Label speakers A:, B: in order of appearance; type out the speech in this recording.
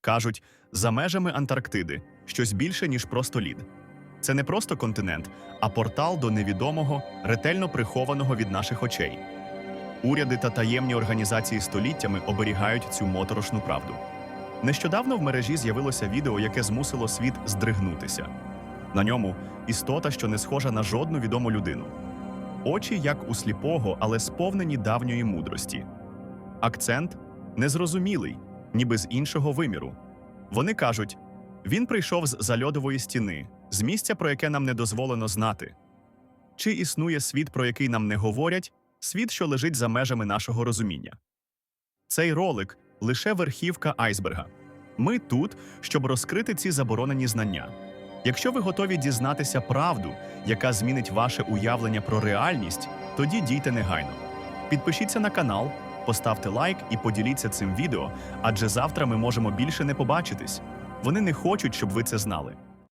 A: Кажуть, за межами Антарктиди щось більше, ніж просто лід. Це не просто континент, а портал до невідомого, ретельно прихованого від наших очей. Уряди та таємні організації століттями оберігають цю моторошну правду. Нещодавно в мережі з'явилося відео, яке змусило світ здригнутися. На ньому істота, що не схожа на жодну відому людину. Очі, як у сліпого, але сповнені давньої мудрості. Акцент незрозумілий, ніби з іншого виміру. Вони кажуть: він прийшов з зальодової стіни, з місця, про яке нам не дозволено знати. Чи існує світ, про який нам не говорять, світ, що лежить за межами нашого розуміння? Цей ролик лише верхівка айсберга. Ми тут, щоб розкрити ці заборонені знання. Якщо ви готові дізнатися правду, яка змінить ваше уявлення про реальність, тоді дійте негайно. Підпишіться на канал, поставте лайк і поділіться цим відео, адже завтра ми можемо більше не побачитись. Вони не хочуть, щоб ви це знали.